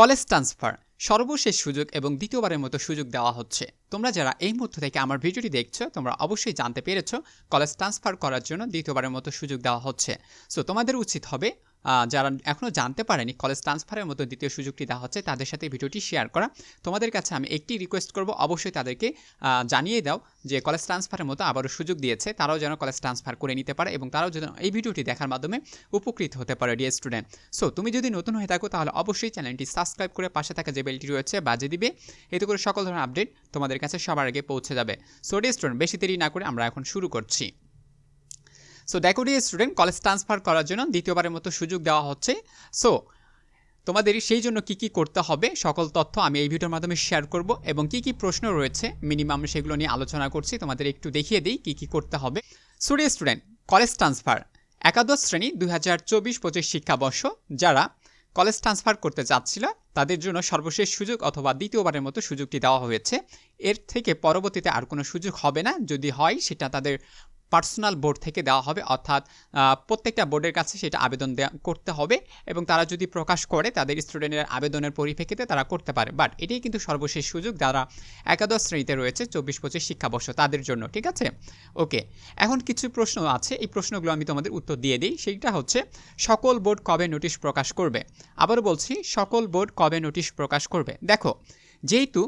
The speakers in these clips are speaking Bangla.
কলেজ ট্রান্সফার, সর্বশেষ সুযোগ এবং দ্বিতীয়বারের মতো সুযোগ দেওয়া হচ্ছে। তোমরা যারা এই মুহূর্ত থেকে আমার ভিডিওটি দেখছ, তোমরা অবশ্যই জানতে পেরেছ, কলেজ ট্রান্সফার করার জন্য দ্বিতীয়বারের মতো সুযোগ দেওয়া হচ্ছে। সো তোমাদের উচিত হবে যারা এখনও জানতে পারেনি কলেজ ট্রান্সফারের মতো দ্বিতীয় সুযোগটি দেওয়া হচ্ছে, তাদের সাথে ভিডিওটি শেয়ার করা। তোমাদের কাছে আমি একটি রিকোয়েস্ট করব, অবশ্যই তাদেরকে জানিয়ে দাও যে কলেজ ট্রান্সফারের মতো আবারও সুযোগ দিয়েছে, তারাও যেন কলেজ ট্রান্সফার করে নিতে পারে এবং তারাও যেন এই ভিডিওটি দেখার মাধ্যমে উপকৃত হতে পারে ডিয়ার স্টুডেন্ট সো তুমি যদি নতুন হয়ে থাকো, তাহলে অবশ্যই চ্যানেলটি সাবস্ক্রাইব করে পাশে থাকা যে বেলটি রয়েছে বাজে দিবে। এতে করে সকল ধরনের আপডেট তোমাদের কাছে সবার আগে পৌঁছে যাবে। সো ডিয়ার স্টুডেন্ট বেশি দেরি না করে আমরা এখন শুরু করছি। So dear student college transfer করার জন্য দ্বিতীয়বারের মতো সুযোগ দেওয়া হচ্ছে। সো তোমাদের সেই জন্য কি কি করতে হবে, সকল তথ্য আমি এই ভিডিওর মাধ্যমে শেয়ার করব এবং কি কি প্রশ্ন রয়েছে মিনিমাম সেগুলো নিয়ে আলোচনা করছি, তোমাদের একটু দেখিয়ে দিই কি কি করতে হবে। স্টুডিও স্টুডেন্ট কলেজ ট্রান্সফার একাদশ শ্রেণি দুই হাজার চব্বিশ পঁচিশ শিক্ষাবর্ষ, যারা কলেজ ট্রান্সফার করতে চাচ্ছিল তাদের জন্য সর্বশেষ সুযোগ অথবা দ্বিতীয়বারের মতো সুযোগটি দেওয়া হয়েছে। এর থেকে পরবর্তীতে আর কোনো সুযোগ হবে না। যদি হয়, সেটা তাদের পার্সোনাল বোর্ড থেকে দেওয়া হবে। অর্থাৎ প্রত্যেকটা বোর্ডের কাছে সেটা আবেদন করতে হবে এবং তারা যদি প্রকাশ করে, তাদের স্টুডেন্টের আবেদনের পরিপ্রেক্ষিতে তারা করতে পারে। বাট এটাই কিন্তু সর্বশেষ সুযোগ যারা একাদশ শ্রেণীতে রয়েছে, চব্বিশ পঁচিশ শিক্ষাবর্ষ, তাদের জন্য, ঠিক আছে? ওকে, এখন কিছু প্রশ্ন আছে। এই প্রশ্নগুলো আমি তোমাদের উত্তর দিয়ে দিই। সেইটা হচ্ছে, সকল বোর্ড কবে নোটিশ প্রকাশ করবে? আবারও বলছি, সকল বোর্ড কবে নোটিশ প্রকাশ করবে? দেখো, যেহেতু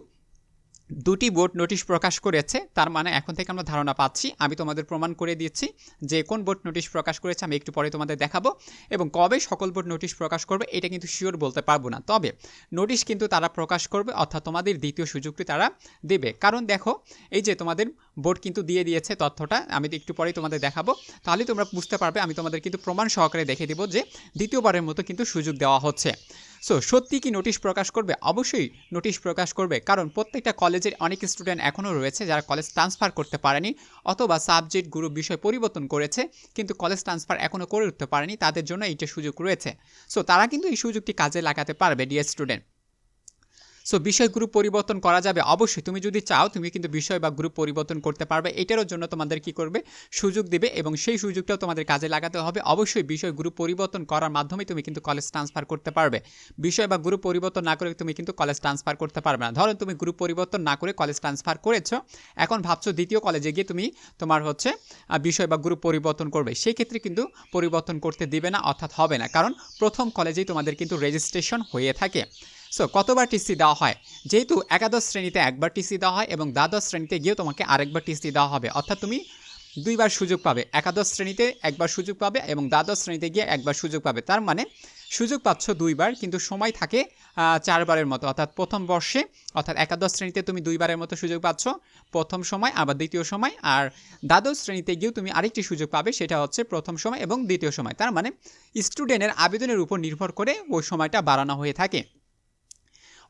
দুটি বোর্ড নোটিশ প্রকাশ করেছে, তার মানে এখন থেকে আমরা ধারণা পাচ্ছি, আমি তোমাদের প্রমাণ করে দিচ্ছি যে কোন বোর্ড নোটিশ প্রকাশ করেছে, আমি একটু পরে তোমাদের দেখাবো, এবং কবে সকল বোর্ড নোটিশ প্রকাশ করবে, এটা কিন্তু শিওর বলতে পারব না। তবে নোটিশ কিন্তু তারা প্রকাশ করবে, অর্থাৎ তোমাদের দ্বিতীয় সুযোগটি তারা দেবে। কারণ দেখো, এই যে তোমাদের বোর্ড কিন্তু দিয়ে দিয়েছে তথ্যটা, আমি একটু পরেই তোমাদের দেখাবো, তাহলে তোমরা বুঝতে পারবে, আমি তোমাদের কিন্তু প্রমাণ সহকারে দেখে দেবো যে দ্বিতীয়বারের মতো কিন্তু সুযোগ দেওয়া হচ্ছে। সো সত্যি কি নোটিশ প্রকাশ করবে? অবশ্যই নোটিশ প্রকাশ করবে। কারণ প্রত্যেকটা কলেজের অনেক স্টুডেন্ট এখনও রয়েছে যারা কলেজ ট্রান্সফার করতে পারেনি অথবা সাবজেক্ট গ্রুপ বিষয় পরিবর্তন করেছে কিন্তু কলেজ ট্রান্সফার এখনও করে উঠতে পারেনি। তাদের জন্য এইটা সুযোগ রয়েছে। সো তারা কিন্তু এই সুযোগটি কাজে লাগাতে পারবে ডিয়ার স্টুডেন্ট সো বিষয় গ্রুপ পরিবর্তন করা যাবে অবশ্যই। তুমি যদি চাও, তুমি কিন্তু বিষয় বা গ্রুপ পরিবর্তন করতে পারবে। এটারও জন্য তোমাদের কি করবে? সুযোগ দিবে এবং সেই সুযোগটাও তোমাদের কাজে লাগাতে হবে। অবশ্যই বিষয় গ্রুপ পরিবর্তন করার মাধ্যমে তুমি কিন্তু কলেজ ট্রান্সফার করতে পারবে। বিষয় বা গ্রুপ পরিবর্তন না করে তুমি কিন্তু কলেজ ট্রান্সফার করতে পারবে না। ধরো, তুমি গ্রুপ পরিবর্তন না করে কলেজ ট্রান্সফার করেছ। এখন ভাবছ দ্বিতীয় কলেজে গিয়ে তুমি তোমার হচ্ছে বিষয় বা গ্রুপ পরিবর্তন করবে। সেই ক্ষেত্রে কিন্তু পরিবর্তন করতে দিবে না, অর্থাৎ হবে না। কারণ প্রথম কলেজেই তোমাদের কিন্তু রেজিস্ট্রেশন হয়ে থাকে। সো কতবার টিসি দেওয়া হয়? যেহেতু একাদশ শ্রেণীতে একবার টিসি দেওয়া হয় এবং দ্বাদশ শ্রেণীতে গিয়েও তোমাকে আরেকবার টিসি দেওয়া হবে। অর্থাৎ তুমি দুইবার সুযোগ পাবে। একাদশ শ্রেণীতে একবার সুযোগ পাবে এবং দ্বাদশ শ্রেণীতে গিয়ে একবার সুযোগ পাবে। তার মানে সুযোগ পাচ্ছ দুইবার, কিন্তু সময় থাকে চারবারের মতো। অর্থাৎ প্রথম বর্ষে, অর্থাৎ একাদশ শ্রেণীতে তুমি দুইবারের মতো সুযোগ পাচ্ছ। প্রথম সময়, আবার দ্বিতীয় সময়, আর দ্বাদশ শ্রেণীতে গিয়েও তুমি আরেকটি সুযোগ পাবে, সেটা হচ্ছে প্রথম সময় এবং দ্বিতীয় সময়। তার মানে স্টুডেন্টের আবেদনের উপর নির্ভর করে ওই সময়টা বাড়ানো হয়ে থাকে।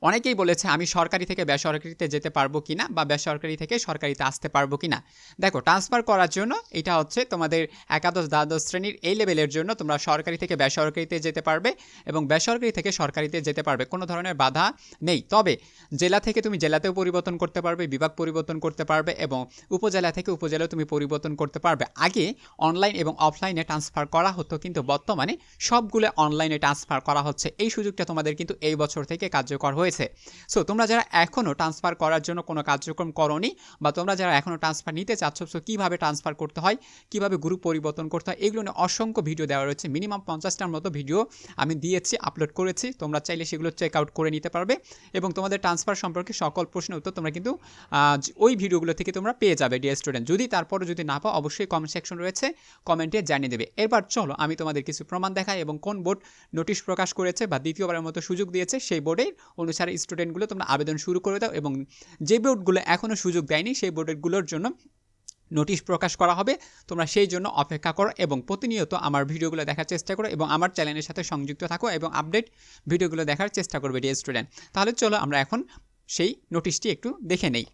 অনেকেই বলেছে, আমি সরকারি থেকে বেসরকারিতে যেতে পারব কি না বা বেসরকারি থেকে সরকারিতে আসতে পারব কিনা? দেখো ট্রান্সফার করার জন্য এটা হচ্ছে তোমাদের একাদশ, দ্বাদশ শ্রেণির এই লেভেলের জন্য তোমরা সরকারি থেকে বেসরকারিতে যেতে পারবে এবং বেসরকারি থেকে সরকারিতে যেতে পারবে। কোনো ধরনের বাধা নেই। তবে জেলা থেকে তুমি জেলাতেও পরিবর্তন করতে পারবে, বিভাগ পরিবর্তন করতে পারবে এবং উপজেলা থেকে উপজেলাও তুমি পরিবর্তন করতে পারবে। আগে অনলাইন এবং অফলাইনে ট্রান্সফার করা হতো, কিন্তু বর্তমানে সবগুলো অনলাইনে ট্রান্সফার করা হচ্ছে। এই সুযোগটা তোমাদের কিন্তু এই বছর থেকে কার্যকর হয়েছে সো তোমরা যারা এখনও ট্রান্সফার করার জন্য কোনো কার্যক্রম করনি বা তোমরা যারা এখনও ট্রান্সফার নিতে চাচ্ছ সো কীভাবে ট্রান্সফার করতে হয়, কীভাবে গ্রুপ পরিবর্তন করতে হয়, এগুলো নিয়ে অসংখ্য ভিডিও দেওয়া রয়েছে। মিনিমাম পঞ্চাশটার মতো ভিডিও আমি দিয়েছি আপলোড করেছি। তোমরা চাইলে সেগুলো চেক আউট করে নিতে পারবে এবং তোমাদের ট্রান্সফার সম্পর্কে সকল প্রশ্নের উত্তর তোমরা কিন্তু ওই ভিডিওগুলো থেকে তোমরা পেয়ে যাবে ডিয়ার স্টুডেন্ট যদি তারপরে যদি না পাও, অবশ্যই কমেন্ট সেকশন রয়েছে কমেন্টে জানিয়ে দেবে। এবার চলো, আমি তোমাদের কিছু প্রমাণ দেখাই এবং কোন বোর্ড নোটিশ প্রকাশ করেছে বা দ্বিতীয়বারের মতো সুযোগ দিয়েছে, সেই বোর্ডের অনুসারে স্টুডেন্টগুলো তোমরা আবেদন শুরু করে দাও এবং যে বোর্ডগুলো এখনও সুযোগ দেয়নি, সেই বোর্ডেরগুলোর জন্য নোটিশ প্রকাশ করা হবে। তোমরা সেই জন্য অপেক্ষা করো এবং প্রতিনিয়ত আমার ভিডিওগুলো দেখার চেষ্টা করো এবং আমার চ্যানেলের সাথে সংযুক্ত থাকো এবং আপডেট ভিডিওগুলো দেখার চেষ্টা করবে ডিয়ার স্টুডেন্ট তাহলে চলো আমরা এখন সেই নোটিশটি একটু দেখে নেই।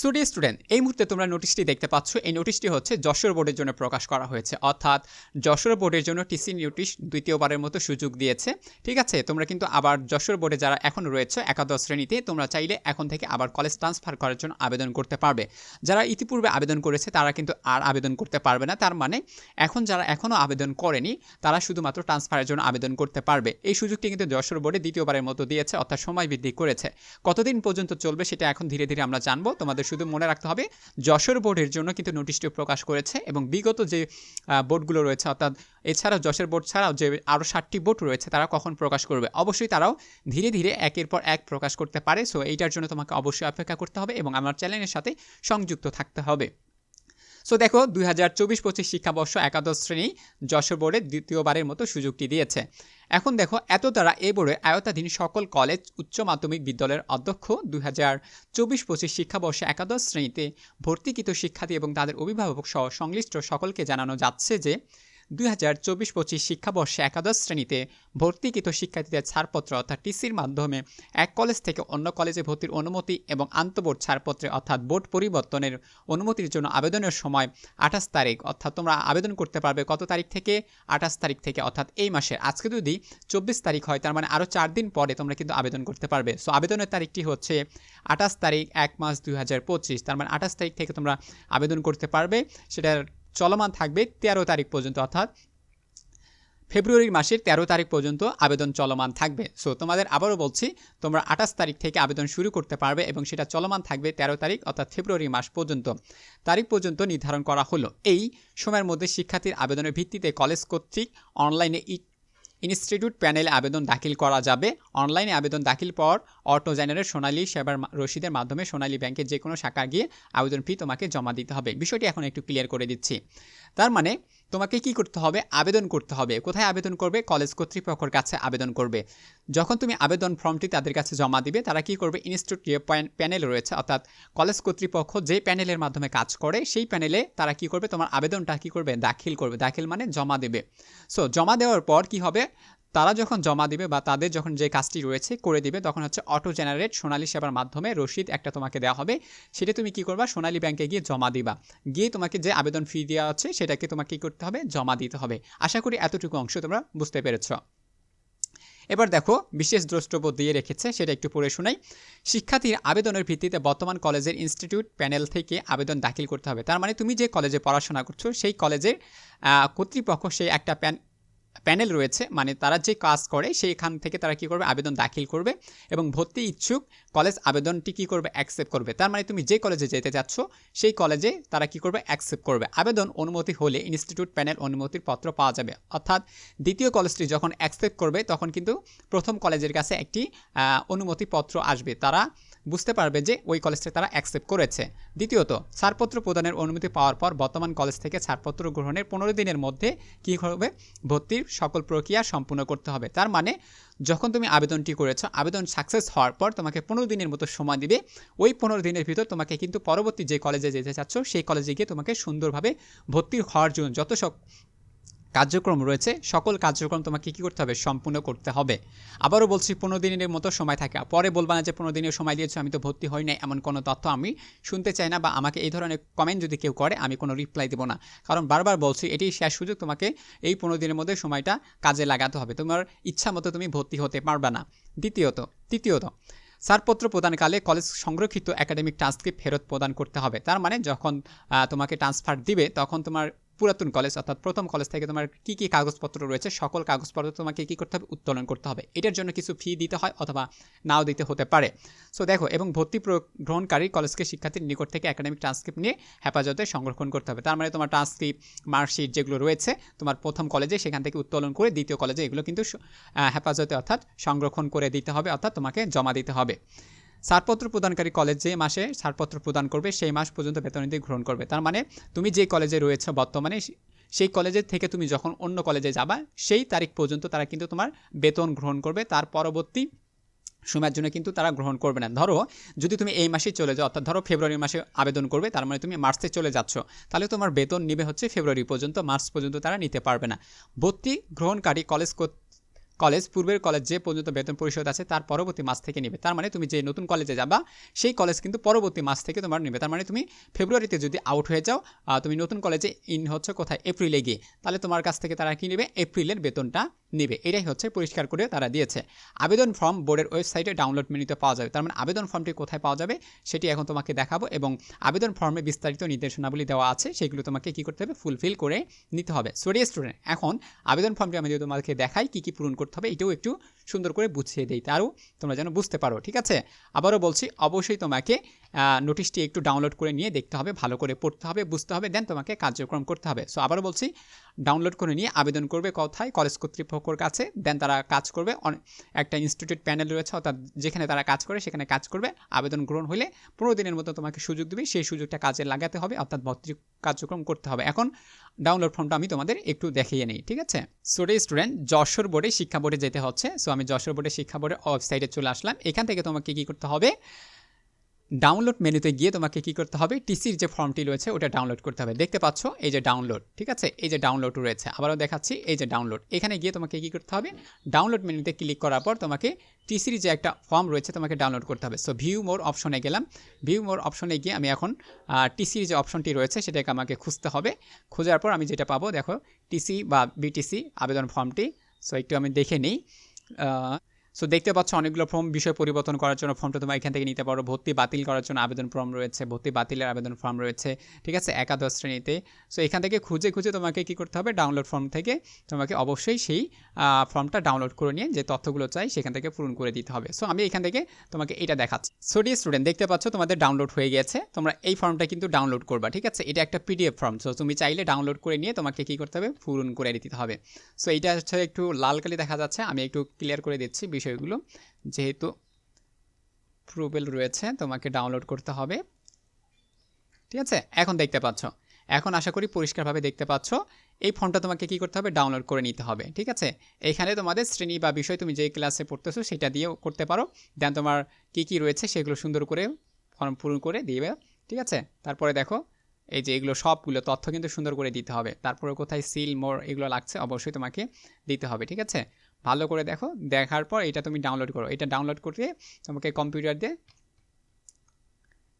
সুডি স্টুডেন্ট এই মুহূর্তে তোমরা নোটিশটি দেখতে পাচ্ছ। এই নোটিশটি হচ্ছে যশোর বোর্ডের জন্য প্রকাশ করা হয়েছে। অর্থাৎ যশোর বোর্ডের জন্য টিসি নোটিশ দ্বিতীয়বারের মতো সুযোগ দিয়েছে। ঠিক আছে? তোমরা কিন্তু আবার যশোর বোর্ডে যারা এখন রয়েছে, একাদশ শ্রেণীতে, তোমরা চাইলে এখন থেকে আবার কলেজ ট্রান্সফার করার জন্য আবেদন করতে পারবে। যারা ইতিপূর্বে আবেদন করেছে, তারা কিন্তু আর আবেদন করতে পারবে না। তার মানে এখন যারা এখনও আবেদন করেনি, তারা শুধুমাত্র ট্রান্সফারের জন্য আবেদন করতে পারবে। এই সুযোগটি কিন্তু যশোর বোর্ডে দ্বিতীয়বারের মতো দিয়েছে, অর্থাৎ সময় বৃদ্ধি করেছে। কতদিন পর্যন্ত চলবে, সেটা এখন ধীরে ধীরে আমরা জানব। তোমাদের শুধু মনে রাখতে হবে, যশোর বোর্ডের জন্য কিন্তু নোটিশটি প্রকাশ করেছে এবং বিগত যে বোর্ডগুলো রয়েছে, অর্থাৎ এছাড়াও যশোর বোর্ড ছাড়াও যে আরও ষাটটি বোর্ড রয়েছে, তারা কখন প্রকাশ করবে? অবশ্যই তারাও ধীরে ধীরে একের পর এক প্রকাশ করতে পারে। সো এইটার জন্য তোমাকে অবশ্যই অপেক্ষা করতে হবে এবং আমার চ্যানেলের সাথে সংযুক্ত থাকতে হবে। সো দেখো, দুই হাজার চব্বিশ পঁচিশ শিক্ষাবর্ষ একাদশ শ্রেণি যশোর বোর্ডে দ্বিতীয়বারের মতো সুযোগটি দিয়েছে। এখন দেখো এত তারা এ বোর্ডে আয়তাধীন সকল কলেজ, উচ্চ মাধ্যমিক বিদ্যালয়ের অধ্যক্ষ দুই হাজার চব্বিশ পঁচিশ শিক্ষাবর্ষে একাদশ শ্রেণীতে ভর্তিকৃত শিক্ষার্থী এবং তাদের অভিভাবক সহ সংশ্লিষ্ট সকলকে জানানো যাচ্ছে যে দুই হাজার চব্বিশ পঁচিশ শিক্ষাবর্ষে একাদশ শ্রেণীতে ভর্তিকৃত শিক্ষার্থীদের ছাড়পত্র অর্থাৎ টিসির মাধ্যমে এক কলেজ থেকে অন্য কলেজে ভর্তির অনুমতি এবং আন্তবোর্ড ছাড়পত্রে অর্থাৎ বোর্ড পরিবর্তনের অনুমতির জন্য আবেদনের সময় আঠাশ তারিখ। অর্থাৎ তোমরা আবেদন করতে পারবে কত তারিখ থেকে? আঠাশ তারিখ থেকে, অর্থাৎ এই মাসের। আজকে যদি চব্বিশ তারিখ হয়, তার মানে আরও চার দিন পরে তোমরা কিন্তু আবেদন করতে পারবে। সো আবেদনের তারিখটি হচ্ছে আঠাশ তারিখ এক মাস দুই হাজার পঁচিশ। তার মানে আঠাশ তারিখ থেকে তোমরা আবেদন করতে পারবে। সেটার চলমান থাকবে তেরো তারিখ পর্যন্ত, অর্থাৎ ফেব্রুয়ারি মাসের তেরো তারিখ পর্যন্ত আবেদন চলমান থাকবে। সো তোমাদের আবারও বলছি, তোমরা আঠাশ তারিখ থেকে আবেদন শুরু করতে পারবে এবং সেটা চলমান থাকবে তেরো তারিখ, অর্থাৎ ফেব্রুয়ারি মাস পর্যন্ত। তারিখ পর্যন্ত নির্ধারণ করা হলো। এই সময়ের মধ্যে শিক্ষার্থীর আবেদনের ভিত্তিতে কলেজ কর্তৃক অনলাইনে ইনস্টিটিউট প্যানেলে আবেদন দাখিল করা যাবে। অনলাইনে আবেদন দাখিল পর অটো জেনারেল সোনালী সেবার রসিদের মাধ্যমে সোনালী ব্যাংকের যে কোনো শাখা গিয়ে আবেদন ফি তোমাকে জমা দিতে হবে। বিষয়টি এখন একটু ক্লিয়ার করে দিচ্ছি। তার মানে তোমাকে কি করতে হবে? আবেদন করতে হবে। কোথায় আবেদন করবে? কলেজ কর্তৃপক্ষের কাছে আবেদন করবে। যখন তুমি আবেদন ফর্মটি তাদের কাছে জমা দিবে, তারা কি করবে? ইনস্টিটিউট প্যানেল রয়েছে, অর্থাৎ কলেজ কর্তৃপক্ষ যে প্যানেলের মাধ্যমে কাজ করে, সেই প্যানেলে তারা কি করবে? তোমার আবেদনটা কি করবে? দাখিল করবে। দাখিল মানে জমা দেবে। সো জমা দেওয়ার পর কি হবে? তারা যখন জমা দিবে বা তাদের যখন যে কাজটি রয়েছে করে দিবে, তখন হচ্ছে অটো জেনারেট সোনালী সেবার মাধ্যমে রসিদ একটা তোমাকে দেওয়া হবে। সেটা তুমি কি করবা? সোনালী ব্যাংকে গিয়ে জমা দিবা। গিয়ে তোমাকে যে আবেদন ফি দেওয়া হচ্ছে সেটাকে তোমাকে কি করতে হবে? জমা দিতে হবে। আশা করি এতটুকু অংশ তোমরা বুঝতে পেরেছ। এবার দেখো, বিশেষ দ্রষ্টব্য দিয়ে রেখেছে, সেটা একটু পড়ে শোনাই। শিক্ষার্থীর আবেদনের ভিত্তিতে বর্তমান কলেজের ইনস্টিটিউট প্যানেল থেকে আবেদন দাখিল করতে হবে। তার মানে তুমি যে কলেজে পড়াশোনা করছ, সেই কলেজের কর্তৃপক্ষ সেই একটা প্যান প্যানেল রয়েছে মানে তারা যে কাজ করে সেইখান থেকে তারা কি করবে? আবেদন দাখিল করবে এবং ভর্তি ইচ্ছুক কলেজ আবেদনটি কি করবে অ্যাকসেপ্ট করবে? তার মানে তুমি যে কলেজে যেতে যাচ্ছ, সেই কলেজে তারা কি করবে অ্যাকসেপ্ট করবে। আবেদন অনুমতি হলে ইনস্টিটিউট প্যানেল অনুমতির পত্র পাওয়া যাবে। অর্থাৎ দ্বিতীয় কলেজটি যখন অ্যাকসেপ্ট করবে, তখন কিন্তু প্রথম কলেজের কাছে একটি অনুমতিপত্র আসবে। তারা বুঝতে পারবে যে ওই কলেজটি তারা অ্যাকসেপ্ট করেছে। দ্বিতীয়ত, ছাড়পত্র প্রদানের অনুমতি পাওয়ার পর বর্তমান কলেজ থেকে ছাড়পত্র গ্রহণের পনেরো দিনের মধ্যে কী হবে, ভর্তির সকল প্রক্রিয়া সম্পূর্ণ করতে হবে। তার মানে যখন তুমি আবেদনটি করেছ, আবেদন সাকসেস হওয়ার পর তোমাকে পনেরো দিনের মতো সময় দিবে। ওই পনেরো দিনের ভিতর তোমাকে কিন্তু পরবর্তী যে কলেজে যেতে চাচ্ছ, সেই কলেজে গিয়ে তোমাকে সুন্দরভাবে ভর্তি হওয়ার জন্য যত সব কার্যক্রম রয়েছে, সকল কার্যক্রম তোমাকে কী করতে হবে? সম্পূর্ণ করতে হবে। আবারও বলছি, পনেরো দিনের মতো সময় থাকে। পরে বলবা না যে পনেরো দিনের সময় দিয়েছ, আমি তো ভর্তি হই নাই, এমন কোনো তথ্য আমি শুনতে চাই না বা আমাকে এই ধরনের কমেন্ট যদি কেউ করে, আমি কোনো রিপ্লাই দেবো না। কারণ বারবার বলছি এটি শেষ সুযোগ, তোমাকে এই পনেরো দিনের মধ্যে সময়টা কাজে লাগাতে হবে। তোমার ইচ্ছা মতো তুমি ভর্তি হতে পারবে না। দ্বিতীয়ত, তৃতীয়ত ছাড়পত্র প্রদানকালে কলেজ সংরক্ষিত একাডেমিক টাস্ককে ফেরত প্রদান করতে হবে। তার মানে যখন তোমাকে ট্রান্সফার দিবে, তখন তোমার পুরাতন কলেজ অর্থাৎ প্রথম কলেজ থেকে তোমার কী কী কাগজপত্র রয়েছে, সকল কাগজপত্র তোমাকে কী করতে হবে? উত্তোলন করতে হবে। এটার জন্য কিছু ফি দিতে হয় অথবা নাও দিতে হতে পারে। সো দেখো, এবং ভর্তি গ্রহণকারী কলেজকে শিক্ষার্থীর নিকট থেকে একাডেমিক ট্রান্সক্রিপ্ট নিয়ে হেফাজতে সংরক্ষণ করতে হবে। তার মানে তোমার ট্রান্সক্রিপ্ট মার্কশিট যেগুলো রয়েছে, তোমার প্রথম কলেজে সেখান থেকে উত্তোলন করে দ্বিতীয় কলেজে এগুলো কিন্তু হেফাজতে অর্থাৎ সংরক্ষণ করে দিতে হবে, অর্থাৎ তোমাকে জমা দিতে হবে। ছাড়পত্র প্রদানকারী কলেজ যে মাসে ছাড়পত্র প্রদান করবে, সেই মাস পর্যন্ত বেতননীতি গ্রহণ করবে। তার মানে তুমি যে কলেজে রয়েছে বর্তমানে সেই কলেজের থেকে তুমি যখন অন্য কলেজে যাবা, সেই তারিখ পর্যন্ত তারা কিন্তু তোমার বেতন গ্রহণ করবে। তার পরবর্তী সময়ের জন্য কিন্তু তারা গ্রহণ করবে না। ধরো, যদি তুমি এই মাসে চলে যাও, অর্থাৎ ধরো ফেব্রুয়ারি মাসে আবেদন করবে, তার মানে তুমি মার্চে চলে যাচ্ছ, তাহলে তোমার বেতন নিবে হচ্ছে ফেব্রুয়ারি পর্যন্ত, মার্চ পর্যন্ত তারা নিতে পারবে না। ভর্তি গ্রহণকারী কলেজ কলেজ, পূর্বের কলেজ যে পর্যন্ত বেতন পরিশোধ আছে, তার পরবর্তী মাস থেকে নেবে। তার মানে তুমি যে নতুন কলেজে যাবা, সেই কলেজ কিন্তু পরবর্তী মাস থেকে তোমার নেবে। তার মানে তুমি ফেব্রুয়ারিতে যদি আউট হয়ে যাও তুমি নতুন কলেজে ইন হচ্ছে কোথায়? এপ্রিলে গিয়ে। তাহলে তোমার কাছ থেকে তারা কি নেবে? এপ্রিলের বেতনটা নেবে। এটাই হচ্ছে পরিষ্কার করে তারা দিয়েছে। আবেদন ফর্ম বোর্ডের ওয়েবসাইটে ডাউনলোড মেনুতে পাওয়া যাবে। তার মানে আবেদন ফর্মটি কোথায় পাওয়া যাবে সেটি এখন তোমাকে দেখাবো এবং আবেদন ফর্মে বিস্তারিত নির্দেশনাবলী দেওয়া আছে, সেগুলো তোমাকে কী করতে হবে? ফুলফিল করে নিতে হবে। সরি স্টুডেন্ট এখন আবেদন ফর্মটি আমি যদি তোমাকে দেখাই, কী কী পূরণ করতে হবে, এটাও একটু সুন্দর করে বুঝিয়ে দিই। তারও তোমরা যেন বুঝতে পারো, ঠিক আছে? আবারও বলছি, অবশ্যই তোমাকে নোটিশটি একটু ডাউনলোড করে নিয়ে দেখতে হবে, ভালো করে পড়তে হবে, বুঝতে হবে দেন তোমাকে কার্যক্রম করতে হবে। সো আবারও বলছি ডাউনলোড করে নিয়ে আবেদন করবে কোথায়? কলেজ কর্তৃপক্ষর কাছে দেন তারা কাজ করবে। একটা ইনস্টিটিউট প্যানেল রয়েছে, অর্থাৎ যেখানে তারা কাজ করে, সেখানে কাজ করবে। আবেদন গ্রহণ হলে পনেরো দিনের মতো তোমাকে সুযোগ দেবে, সেই সুযোগটা কাজে লাগাতে হবে, অর্থাৎ ভর্তি কার্যক্রম করতে হবে। এখন ডাউনলোড ফর্মটা আমি তোমাদের একটু দেখিয়ে নিই, ঠিক আছে? সোডে স্টুডেন্ট যশোর বোর্ডে শিক্ষা বোর্ডে যেতে হচ্ছে। সো আমি যশোর বোর্ডে শিক্ষা বোর্ডের ওয়েবসাইটে চলে আসলাম। এখান থেকে তোমাকে কী করতে হবে? ডাউনলোড মেনুতে গিয়ে তোমাকে কি করতে হবে? টিসির যে ফর্মটি রয়েছে, ওটা ডাউনলোড করতে হবে। দেখতে পাচ্ছ, এই যে ডাউনলোড ঠিক আছে? এই যে ডাউনলোড রয়েছে, আবারও দেখাচ্ছি, এই যে ডাউনলোড এখানে গিয়ে তোমাকে কি করতে হবে? ডাউনলোড মেনুতে ক্লিক করার পর তোমাকে টিসির যে একটা ফর্ম রয়েছে, তোমাকে ডাউনলোড করতে হবে। সো ভিউ মোর অপশনে গেলাম। ভিউ মোর অপশনে গিয়ে আমি এখন টিসির যে অপশনটি রয়েছে, সেটাকে আমাকে খুঁজতে হবে। খোঁজার পর আমি যেটা পাবো, দেখো টিসি বা বিটিসি আবেদন ফর্মটি সো একটু আমি দেখে নিই। সো দেখতে পাচ্ছ অনেকগুলো ফর্ম বিষয় পরিবর্তন করার জন্য ফর্মটা তোমরা এখান থেকে নিতে পারো। ভর্তি বাতিল করার জন্য আবেদন ফর্ম রয়েছে, ভর্তি বাতিলের আবেদন ফর্ম রয়েছে, ঠিক আছে? একাদশ শ্রেণীতে। সো এখান থেকে খুঁজে খুঁজে তোমাকে কি করতে হবে? ডাউনলোড ফর্ম থেকে তোমাকে অবশ্যই সেই ফর্মটা ডাউনলোড করে নিয়ে যে তথ্যগুলো চাই সেখান থেকে পূরণ করে দিতে হবে। সো আমি এখান থেকে তোমাকে এটা দেখাচ্ছি। সো ডি স্টুডেন্ট দেখতে পাচ্ছ তোমাদের ডাউনলোড হয়ে গেছে তোমরা এই ফর্মটা কিন্তু ডাউনলোড করবা, ঠিক আছে? এটা একটা পিডিএফ ফর্ম সো তুমি চাইলে ডাউনলোড করে নিয়ে তোমাকে কি করতে হবে? পূরণ করে দিতে হবে। সো এটা হচ্ছে একটু লাল কালি দেখা যাচ্ছে। আমি একটু ক্লিয়ার করে দিচ্ছি। বিষয়গুলো। যেহেতু প্রুবেল রয়েছে, তোমাকে ডাউনলোড করতে হবে। ঠিক আছে? এখন দেখতে পাচ্ছ। এখন আশা করি পরিষ্কারভাবে দেখতে পাচ্ছ। এই ফর্মটা তোমাকে কি করতে হবে? ডাউনলোড করে নিতে হবে। ঠিক আছে? এইখানে তোমাদের শ্রেণি বা বিষয় তুমি যে ক্লাসে পড়তেছো, সেটা দিয়েও করতে পারো। দেন তোমার কি কি রয়েছে, সেগুলো সুন্দর করে ফর্ম পূরণ করে দিবে। ঠিক আছে? তারপরে দেখো, এই যে এগুলো সবগুলো তথ্য কিন্তু সুন্দর করে দিতে হবে। তারপরে কোথায় সিল মোর এগুলো লাগছে, অবশ্যই তোমাকে দিতে হবে। ঠিক আছে? ভালো করে দেখো, দেখার পর এটা তুমি ডাউনলোড করো। এটা ডাউনলোড করতে তোমাকে কম্পিউটার দিয়ে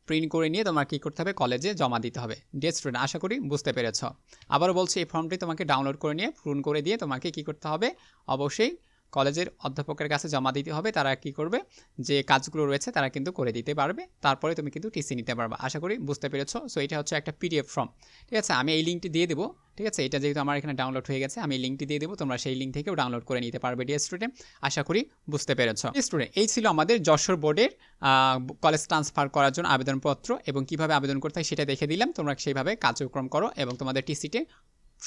প্রিন্ট করে নিয়ে তোমার কী করতে হবে? কলেজে জমা দিতে হবে। ডে স্টুডেন্ট আশা করি বুঝতে পেরেছ। আবারও বলছি, এই ফর্মটি তোমাকে ডাউনলোড করে নিয়ে, পূরণ করে দিয়ে তোমাকে কী করতে হবে? অবশ্যই কলেজের অধ্যাপকের কাছে জমা দিতে হবে, তারা কি করবে? যে কাজগুলো রয়েছে, তারা কিন্তু করে দিতে পারবে। তারপরে তুমি কিন্তু টিসি নিতে পারবে। আশা করি বুঝতে পেরেছ। সো এটা হচ্ছে একটা পিডিএফ ফর্ম ঠিক আছে? আমি এই লিঙ্কটি দিয়ে দেবো। ঠিক আছে? এটা যেহেতু আমার এখানে ডাউনলোড হয়ে গেছে, আমি এই লিঙ্কটি দিয়ে দেবো। তোমরা সেই লিঙ্ক থেকেও ডাউনলোড করে নিতে পারবে ডিয়ার স্টুডেন্ট আশা করি বুঝতে পেরেছ। স্টুডেন্ট এই ছিল আমাদের যশোর বোর্ডের কলেজ ট্রান্সফার করার জন্য আবেদনপত্র এবং কীভাবে আবেদন করতে হয় সেটা দেখে দিলাম। তোমরা সেইভাবে কার্যক্রম করো এবং তোমাদের টিসিটি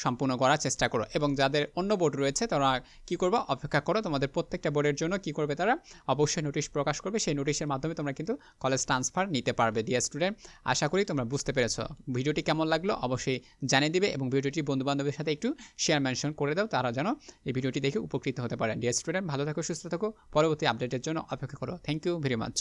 সম্পূর্ণ করার চেষ্টা করো। এবং যাদের অন্য বোর্ড রয়েছে, তারা কি করবে? অপেক্ষা করো তোমাদের প্রত্যেকটা বোর্ডের জন্য কি করবে তারা? অবশ্যই নোটিশ প্রকাশ করবে। সেই নোটিশের মাধ্যমে তোমরা কিন্তু কলেজ ট্রান্সফার নিতে পারবে ডিয়ার স্টুডেন্ট আশা করি তোমরা বুঝতে পেরেছ। ভিডিওটি কেমন লাগল অবশ্যই জানিয়ে দিবে এবং ভিডিওটি বন্ধুবান্ধবের সাথে একটু শেয়ার মেনশন করে দাও, তারা যেন এই ভিডিওটি দেখে উপকৃত হতে পারে। ডিয়ার স্টুডেন্ট ভালো থাকো, সুস্থ থাকো। পরবর্তী আপডেটের জন্য অপেক্ষা করো। Thank you very much